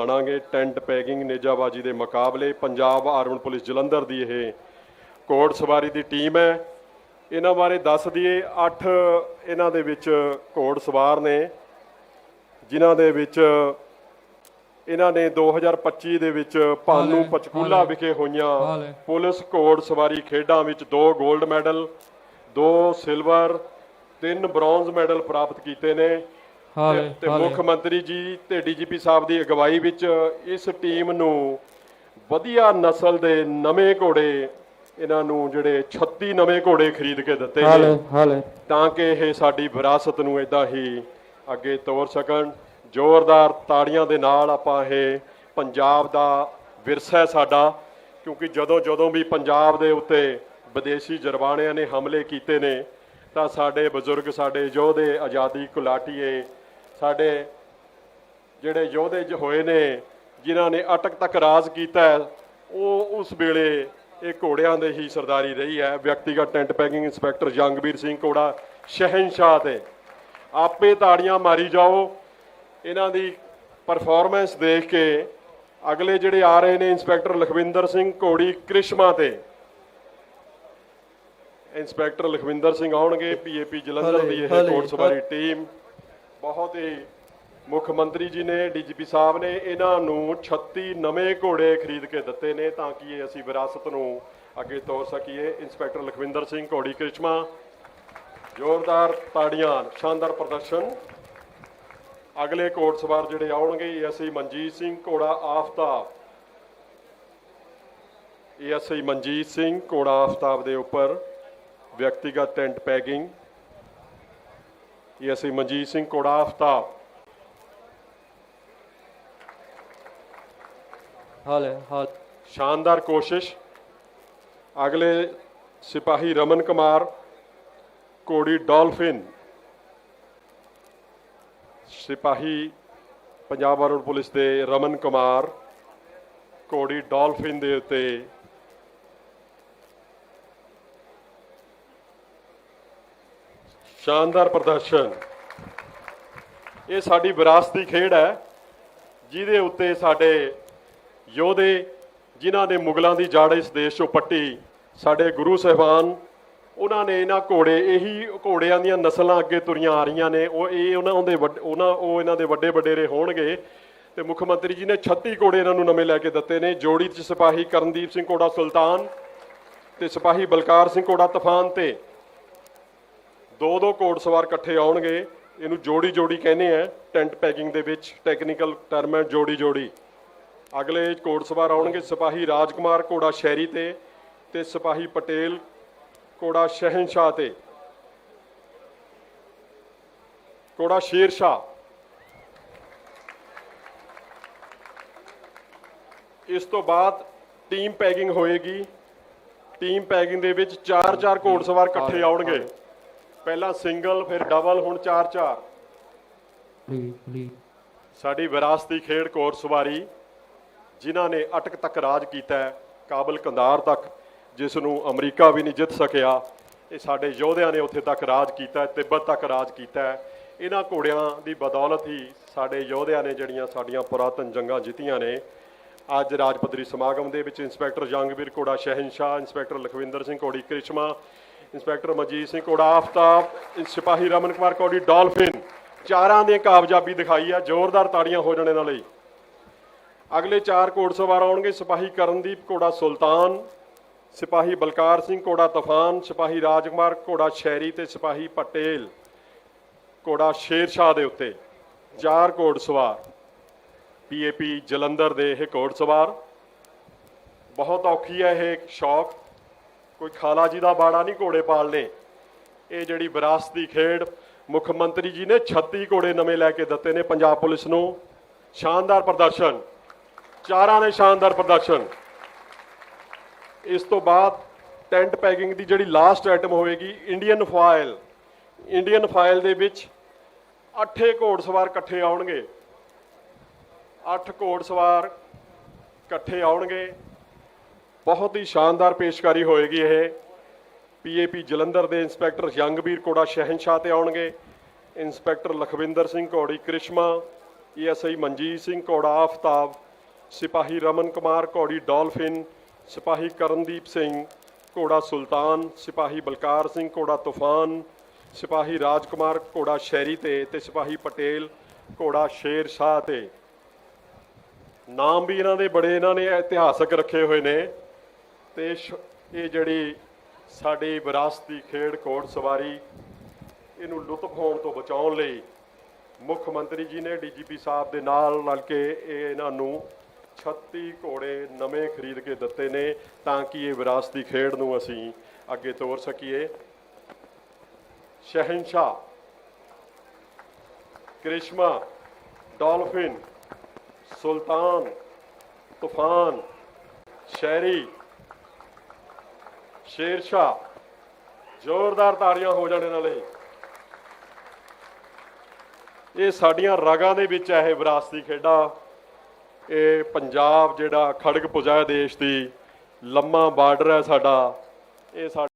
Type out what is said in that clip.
ਦਿਖਾਣਾਂਗੇ tent packing ਨੇਜਾਬਾਜੀ ਦੇ ਮੁਕਾਬਲੇ ਪੰਜਾਬ ਆਰਮਡ ਪੁਲਿਸ ਜਲੰਧਰ ਦੀ ਇਹ ਕੋਟ ਸਵਾਰੀ ਦੀ ਟੀਮ ਹੈ। ਇਹਨਾਂ ਬਾਰੇ ਦੱਸ ਦਈਏ 8 ਇਹਨਾਂ ਦੇ ਵਿੱਚ ਕੋਟ ਸਵਾਰ ਨੇ ਜਿਨ੍ਹਾਂ ਦੇ ਵਿੱਚ ਇਹਨਾਂ ਨੇ 2025 ਦੇ ਵਿੱਚ ਭਾਨੂ ਹਾਲੇ, ਪਚਕੂਲਾ ਵਿਖੇ ਹੋਈਆਂ। ਪੁਲਿਸ ਕੋਟ ਸਵਾਰੀ ਖੇਡਾਂ ਵਿੱਚ 2 골ਡ ਮੈਡਲ 2 ਸਿਲਵਰ 3 ਬ੍ਰੌਂਜ਼ ਮੈਡਲ ਪ੍ਰਾਪਤ ਕੀਤੇ ਨੇ। ਹਾਲੇ ਤੇ- ਮੁੱਖ ਮੰਤਰੀ ਜੀ ਤੇ ਡੀਜੀਪੀ ਸਾਹਿਬ ਦੀ ਅਗਵਾਈ ਵਿੱਚ ਇਸ ਟੀਮ ਨੂੰ ਵਧੀਆ ਨਸਲ ਦੇ ਨਵੇਂ ਘੋੜੇ ਇਹਨਾਂ ਨੂੰ ਜਿਹੜੇ 36 ਨਵੇਂ ਘੋੜੇ ਖਰੀਦ ਕੇ ਦਿੱਤੇ ਹਾਲੇ ਹਾਲੇ ਤਾਂ ਕਿ ਇਹ ਸਾਡੀ ਵਿਰਾਸਤ ਨੂੰ ਇਦਾਂ ਹੀ ਅੱਗੇ ਤੋਰ ਸਕਣ। ਜ਼ੋਰਦਾਰ ਤਾੜੀਆਂ ਦੇ ਨਾਲ ਆਪਾਂ ਇਹ ਪੰਜਾਬ ਦਾ ਵਿਰਸਾ ਸਾਡਾ ਕਿਉਂਕਿ ਜਦੋਂ ਜਦੋਂ ਵੀ ਪੰਜਾਬ ਦੇ ਉੱਤੇ ਵਿਦੇਸ਼ੀ ਜਰਵਾਣਿਆਂ ਨੇ ਹਮਲੇ ਕੀਤੇ ਨੇ ਤਾਂ ਸਾਡੇ ਬਜ਼ੁਰਗ ਸਾਡੇ ਯੋਧੇ ਆਜ਼ਾਦੀ ਕੁਲਾਟੀਏ ਸਾਡੇ ਜਿਹੜੇ ਯੋਧੇ ਜ ਹੋਏ ਨੇ ਜਿਨ੍ਹਾਂ ਨੇ ਅਟਕ ਤੱਕ ਰਾਜ ਕੀਤਾ ਉਹ ਉਸ ਵੇਲੇ ਇਹ ਘੋੜਿਆਂ ਦੇ ਹੀ ਸਰਦਾਰੀ ਰਹੀ ਹੈ। ਵਿਅਕਤੀਗਤ tent pegging inspector Jangveer Singh ਘੋੜਾ ਸ਼ਹਿਨशाह ਤੇ। ਆਪੇ ਤਾੜੀਆਂ ਮਾਰੀ ਜਾਓ। ਇਹਨਾਂ ਦੀ ਪਰਫਾਰਮੈਂਸ ਦੇਖ ਕੇ ਅਗਲੇ ਜਿਹੜੇ ਆ ਰਹੇ ਨੇ ਇੰਸਪੈਕਟਰ ਲਖਵਿੰਦਰ ਸਿੰਘ ਘੋੜੀ ਕ੍ਰਿਸ਼ਮਾ ਤੇ। ਇੰਸਪੈਕਟਰ ਲਖਵਿੰਦਰ ਸਿੰਘ ਆਉਣਗੇ ਪੀਏਪੀ ਜਲੰਧਰ ਦੀ ਇਹ ਕੋਟ ਸਵਾਰੀ ਟੀਮ। ਬਹੁਤ ਹੀ ਮੁੱਖ ਮੰਤਰੀ ਜੀ ਨੇ, ਡੀਜੀਪੀ ਸਾਹਿਬ ਨੇ ਇਹਨਾਂ ਨੂੰ 36 ਨਵੇਂ ਘੋੜੇ ਖਰੀਦ ਕੇ ਦਿੱਤੇ ਨੇ ਤਾਂ ਕਿ ਇਹ ਅਸੀਂ ਵਿਰਾਸਤ ਨੂੰ ਅੱਗੇ ਤੋਰ ਸਕੀਏ। ਇੰਸਪੈਕਟਰ ਲਖਵਿੰਦਰ ਸਿੰਘ, ਘੋੜੀ ਕ੍ਰਿਸ਼ਮਾ, ਜ਼ੋਰਦਾਰ ਤਾੜੀਆਂ, ਸ਼ਾਨਦਾਰ ਪ੍ਰਦਰਸ਼ਨ। ਅਗਲੇ ਕੋਟ ਸਵਾਰ ਜਿਹੜੇ ਆਉਣਗੇ ਐਸਆਈ ਮਨਜੀਤ ਸਿੰਘ, ਘੋੜਾ ਆਫਤਾਬ। ਐਸਆਈ ਮਨਜੀਤ ਸਿੰਘ, ਘੋੜਾ ਆਫਤਾਬ ਦੇ ਉੱਪਰ ਵਿਅਕਤੀਗਤ tent pegging SI Manjit Singh ਘੋੜਾ ਆਫਤਾਬ ਹਾਲੇ ਹਾਲੇ। ਸ਼ਾਨਦਾਰ ਕੋਸ਼ਿਸ਼। ਅਗਲੇ ਸਿਪਾਹੀ ਰਮਨ ਕੁਮਾਰ ਕੋੜੀ ਡਾਲਫਿਨ। ਸਿਪਾਹੀ ਪੰਜਾਬ ਆਰਮਡ ਪੁਲਿਸ ਦੇ ਰਮਨ ਕੁਮਾਰ ਕੋੜੀ ਡਾਲਫਿਨ ਦੇ ਉੱਤੇ ਸ਼ਾਨਦਾਰ ਪ੍ਰਦਰਸ਼ਨ। ਇਹ ਸਾਡੀ ਵਿਰਾਸਤੀ ਖੇਡ ਹੈ, ਜਿਹਦੇ ਉੱਤੇ ਸਾਡੇ ਯੋਧੇ, ਜਿਨ੍ਹਾਂ ਨੇ ਮੁਗਲਾਂ ਦੀ ਜੜ ਇਸ ਦੇਸ਼ 'ਚੋਂ ਪੱਟੀ, ਸਾਡੇ ਗੁਰੂ ਸਾਹਿਬਾਨ, ਉਹਨਾਂ ਨੇ ਇਹਨਾਂ ਘੋੜੇ, ਇਹੀ ਘੋੜਿਆਂ ਦੀਆਂ ਨਸਲਾਂ ਅੱਗੇ ਤੁਰੀਆਂ ਆ ਰਹੀਆਂ ਨੇ। ਉਹ ਇਹ ਉਹਨਾਂ ਦੇ ਵੱਡ- ਉਹਨਾਂ, ਉਹ ਇਹਨਾਂ ਦੇ ਵੱਡੇ ਵਡੇਰੇ ਹੋਣਗੇ। ਤੇ ਮੁੱਖ ਮੰਤਰੀ ਜੀ ਨੇ 36 ਘੋੜੇ ਇਹਨਾਂ ਨੂੰ ਨਵੇਂ ਲੈ ਕੇ ਦਿੱਤੇ ਨੇ। ਜੋੜੀ 'ਚ ਸਿਪਾਹੀ ਕਰਨਦੀਪ ਸਿੰਘ ਘੋੜਾ ਸੁਲਤਾਨ ਤੇ ਸਿਪਾਹੀ ਬਲਕਾਰ ਸਿੰਘ ਘੋੜਾ ਤੂਫਾਨ ਤੇ। ਦੋ ਦੋ ਘੋੜ ਸਵਾਰ ਇਕੱਠੇ ਆਉਣਗੇ, ਇਹਨੂੰ ਜੋੜੀ ਜੋੜੀ ਕਹਿੰਦੇ ਆ, ਟੈਂਟ ਪੈਕਿੰਗ ਦੇ ਵਿੱਚ ਟੈਕਨੀਕਲ ਟਰਮ ਹੈ ਜੋੜੀ ਜੋੜੀ ਅਗਲੇ ਘੋੜ ਸਵਾਰ ਆਉਣਗੇ ਸਿਪਾਹੀ ਰਾਜਕੁਮਾਰ ਘੋੜਾ ਸ਼ਹਿਰੀ ਤੇ ਤੇ ਸਿਪਾਹੀ ਪਟੇਲ ਘੋੜਾ ਸ਼ਹਿਨशाह ਤੇ। ਘੋੜਾ ਸ਼ੇਰਸ਼ਾਹ ਇਸ ਤੋਂ ਬਾਅਦ ਟੀਮ ਪੈਕਿੰਗ ਹੋਏਗੀ। ਟੀਮ ਪੈਕਿੰਗ ਦੇ ਵਿੱਚ 4-4 ਘੋੜ ਸਵਾਰ ਇਕੱਠੇ ਆਉਣਗੇ। ਪਹਿਲਾਂ ਸਿੰਗਲ ਫਿਰ ਡਬਲ ਹੁਣ 4-4 ਪਲੀਜ਼ ਪਲੀਜ਼ ਸਾਡੀ ਵਿਰਾਸਤੀ ਖੇਡ ਘੋੜ ਸਵਾਰੀ ਜਿਨ੍ਹਾਂ ਨੇ ਅਟਕ ਤੱਕ ਰਾਜ ਕੀਤਾ ਕਾਬਲ ਕੰਧਾਰ ਤੱਕ ਜਿਸ ਨੂੰ ਅਮਰੀਕਾ ਵੀ ਨਹੀਂ ਜਿੱਤ ਸਕਿਆ ਇਹ ਸਾਡੇ ਯੋਧਿਆਂ ਨੇ ਉੱਥੇ ਤੱਕ ਰਾਜ ਕੀਤਾ ਤਿੱਬਤ ਤੱਕ ਰਾਜ ਕੀਤਾ ਇਹਨਾਂ ਘੋੜਿਆਂ ਦੀ ਬਦੌਲਤ ਹੀ ਸਾਡੇ ਯੋਧਿਆਂ ਨੇ ਜਿਹੜੀਆਂ ਸਾਡੀਆਂ ਪੁਰਾਤਨ ਜੰਗਾਂ ਜਿੱਤੀਆਂ ਨੇ ਅੱਜ ਰਾਜ ਪੱਧਰੀ ਸਮਾਗਮ ਦੇ ਵਿੱਚ ਇੰਸਪੈਕਟਰ ਜੰਗਵੀਰ ਘੋੜਾ ਸ਼ਹਿਨशाह ਇੰਸਪੈਕਟਰ ਲਖਵਿੰਦਰ ਸਿੰਘ ਘੋੜੀ ਕ੍ਰਿਸ਼ਮਾ ਇੰਸਪੈਕਟਰ ਮਜੀਦ ਸਿੰਘ ਘੋੜਾ ਆਫਤਾਬ ਸਿਪਾਹੀ ਰਮਨ ਕੁਮਾਰ ਘੋੜੀ ਡਾਲਫਿਨ, ਚਾਰਾਂ ਨੇ ਕਾਮਯਾਬੀ ਦਿਖਾਈ ਆ, ਜ਼ੋਰਦਾਰ ਤਾੜੀਆਂ ਹੋ ਜਾਣ ਇਹਨਾਂ ਲਈ। ਅਗਲੇ ਚਾਰ ਘੋੜਸਵਾਰ ਆਉਣਗੇ, ਸਿਪਾਹੀ ਕਰਨਦੀਪ ਘੋੜਾ ਸੁਲਤਾਨ, ਸਿਪਾਹੀ ਬਲਕਾਰ ਸਿੰਘ ਘੋੜਾ ਤੂਫਾਨ, ਸਿਪਾਹੀ ਰਾਜਕੁਮਾਰ ਘੋੜਾ ਸ਼ੈਰੀ ਤੇ ਸਿਪਾਹੀ ਪਟੇਲ ਘੋੜਾ ਸ਼ੇਰਸ਼ਾਹ ਦੇ ਉੱਤੇ। ਚਾਰ ਘੋੜਸਵਾਰ ਪੀਏਪੀ ਜਲੰਧਰ ਦੇ ਇਹ ਘੋੜਸਵਾਰ ਬਹੁਤ ਔਖੀ ਹੈ ਇਹ ਸ਼ੌਕ। ਕੋਈ ਖਾਲਾ ਜੀ ਦਾ ਬਾੜਾ ਨਹੀਂ ਘੋੜੇ ਪਾਲਨੇ ਇਹ ਜਿਹੜੀ ਵਿਰਾਸਤੀ ਖੇਡ ਮੁੱਖ ਮੰਤਰੀ ਜੀ ਨੇ 36 ਘੋੜੇ ਨਵੇਂ ਲੈ ਕੇ ਦਿੱਤੇ ਨੇ ਪੰਜਾਬ ਪੁਲਿਸ ਨੂੰ। ਸ਼ਾਨਦਾਰ ਪ੍ਰਦਰਸ਼ਨ। ਚਾਰਾਂ ਨੇ ਸ਼ਾਨਦਾਰ ਪ੍ਰਦਰਸ਼ਨ। ਇਸ ਤੋਂ ਬਾਅਦ ਟੈਂਟ ਪੈਕਿੰਗ ਦੀ ਜਿਹੜੀ ਲਾਸਟ ਆਈਟਮ ਹੋਵੇਗੀ, ਇੰਡੀਅਨ ਫਾਇਲ। ਇੰਡੀਅਨ ਫਾਇਲ ਦੇ ਵਿੱਚ ਅੱਠੇ ਘੋੜਸਵਾਰ ਇਕੱਠੇ ਆਉਣਗੇ। ਅੱਠ ਘੋੜਸਵਾਰ ਇਕੱਠੇ ਆਉਣਗੇ। ਬਹੁਤ ਹੀ ਸ਼ਾਨਦਾਰ ਪੇਸ਼ਕਾਰੀ ਹੋਏਗੀ ਇਹ। ਪੀਏਪੀ ਜਲੰਧਰ ਦੇ ਇੰਸਪੈਕਟਰ ਜੰਗਵੀਰ ਕੋੜਾ ਸ਼ਹਿਨशाह ਤੇ ਆਉਣਗੇ। ਇੰਸਪੈਕਟਰ ਲਖਵਿੰਦਰ ਸਿੰਘ ਘੋੜੀ, ਕ੍ਰਿਸ਼ਮਾ ਈਐਸਆਈ ਮਨਜੀਤ ਸਿੰਘ ਘੋੜਾ, ਆਫਤਾਬ, ਸਿਪਾਹੀ ਰਮਨ ਕੁਮਾਰ ਘੋੜੀ, ਡਾਲਫਿਨ, ਸਿਪਾਹੀ ਕਰਨਦੀਪ ਸਿੰਘ ਘੋੜਾ, ਸੁਲਤਾਨ, ਸਿਪਾਹੀ ਬਲਕਾਰ ਸਿੰਘ ਘੋੜਾ, ਤੂਫਾਨ, ਸਿਪਾਹੀ ਰਾਜਕੁਮਾਰ ਘੋੜਾ ਸ਼ੈਰੀ ਤੇ ਤੇ ਸਿਪਾਹੀ ਪਟੇਲ ਘੋੜਾ, ਸ਼ੇਰ ਸ਼ਾਹ ਤੇ। ਨਾਮ ਵੀ ਇਹਨਾਂ ਦੇ ਬੜੇ ਇਹਨਾਂ ਨੇ ਇਤਿਹਾਸਕ ਰੱਖੇ ਹੋਏ ਨੇ। ਤੇ ਸ਼- ਇਹ ਜਿਹੜੀ ਸਾਡੀ ਵਿਰਾਸਤੀ ਖੇਡ ਘੋੜ ਸਵਾਰੀ, ਇਹਨੂੰ ਲੁਤਫ ਹੋਣ ਤੋਂ ਬਚਾਉਣ ਲਈ ਮੁੱਖ ਮੰਤਰੀ ਜੀ ਨੇ ਡੀਜੀਪੀ ਸਾਹਿਬ ਦੇ ਨਾਲ ਰਲ ਕੇ ਇਹ ਇਹਨਾਂ ਨੂੰ 36 ਘੋੜੇ ਨਵੇਂ ਖਰੀਦ ਕੇ ਦਿੱਤੇ ਨੇ ਤਾਂ ਕਿ ਇਹ ਵਿਰਾਸਤੀ ਖੇਡ ਨੂੰ ਅਸੀਂ ਅੱਗੇ ਤੋਰ ਸਕੀਏ। ਸ਼ਹਿਨशाह ਕ੍ਰਿਸ਼ਮਾ, ਡਾਲਫਿਨ, ਸੁਲਤਾਨ, ਤੂਫਾਨ, ਸ਼ਹਿਰੀ ਸ਼ੇਰ ਸ਼ੇਰਸ਼ਾਹ, ਜ਼ੋਰਦਾਰ ਤਾੜੀਆਂ ਹੋ ਜਾਣ ਇਹਨਾਂ ਲਈ। ਇਹ ਸਾਡੀਆਂ ਰਗਾਂ ਦੇ ਵਿੱਚ ਹੈ ਇਹ ਵਿਰਾਸਤੀ ਖੇਡਾਂ, ਇਹ ਪੰਜਾਬ ਜਿਹੜਾ ਖੜਗ ਪੁਜਾਇਆ ਦੇਸ਼ ਦੀ ਲੰਮਾ ਬਾਰਡਰ ਹੈ ਸਾਡਾ, ਇਹ ਸਾਡਾ